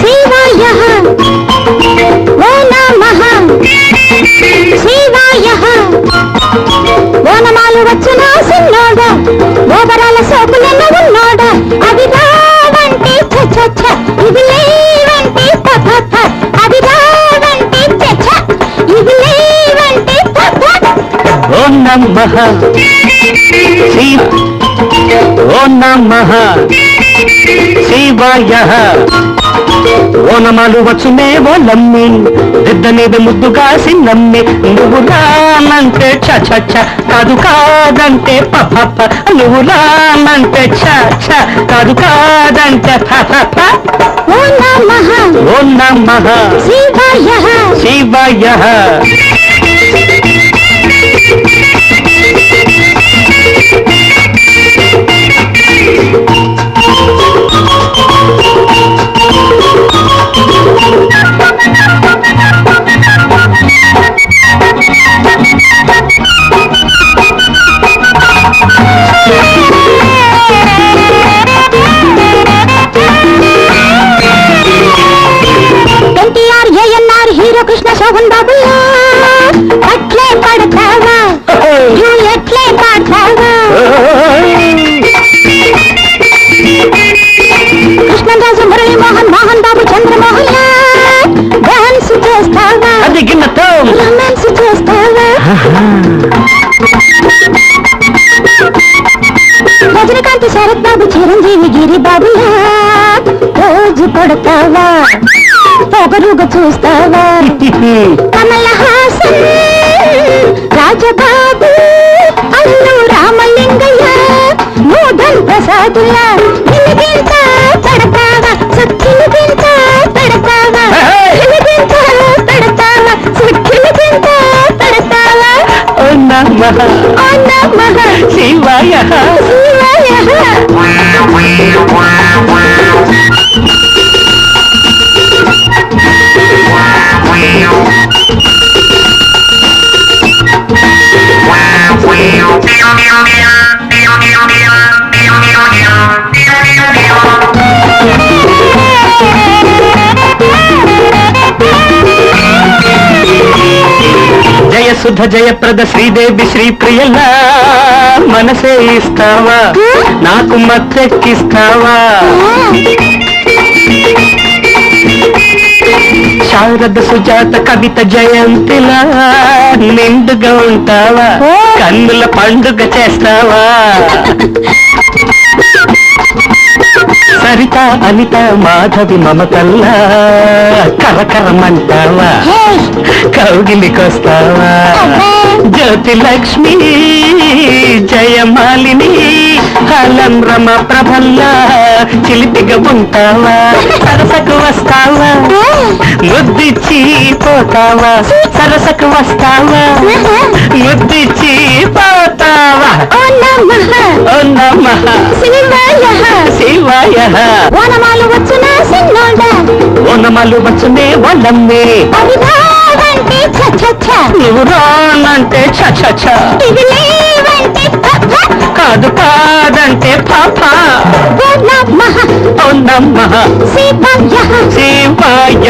शिवायः वो नमः शिवायः वो నమాలు వచ్చిన సున్నోడ ఓబరాల సోపు నిన్న ఉన్నోడ అది రావంటే చచ్చ ఇది లేవంటే పథ అది ఓ నమః. శివ శివాయ. ఓనమాలు వచ్చునే ఓలమ్మి దిద్దనేది ముద్దుగా సిన్నమ్మి నువ్వు రానంటే చ చ చ కాదు కాదంటే ప ప ప నువ్వు రానంటే చ చ కాదు కాదంటే ఓ నమః ఓ నమః శివాయ. శివాయ. పొగరుగా చూస్తావా? కమల్ హాసన్ రాజబాబు అల్లు రామలింగయ్య మోదన్ ప్రసాదుల గిలిగింత పెడతావా? సుఖిలిగింత పెడతావా? గిలిగింత పెడతావా? సుఖిలిగింత పెడతావా? ఓ నమః. ఓ నమః. శివాయ. శివాయ. సుధ జయప్రద శ్రీదేవి శ్రీప్రియలా మనసే ఇస్తావా? నాకు మత్తెక్కిస్తావా శారద సుజాత కవిత జయంతిలా నిండుగా ఉంటావా? కన్నుల పండుగ చేస్తావా? సరిత అనిత మాధవి మమతల్లా. కరకరమంటావా కౌగిలికొస్తావా జ్యోతి లక్ష్మి జయమాలిని హలం రమ ప్రభల్లా. చిలిపిగా ఉంటావా? సరసకు వస్తావా? ముద్దిచ్చి పోతావా సరసకు వస్తావా? ముద్దిచ్చి పోతావా ఓ నమః! ఓ నమః! శివాయ వనమాలు వచ్చిన సిన్నోడ ఓనమాలు వచ్చునే వాళ్ళమ్మే. ఛ ఛ నువ్వు రానంటే లేవంటే కాదు కాదంటే పాప. ఓ నమః. ఓ నమః. శివాయ. శివాయ.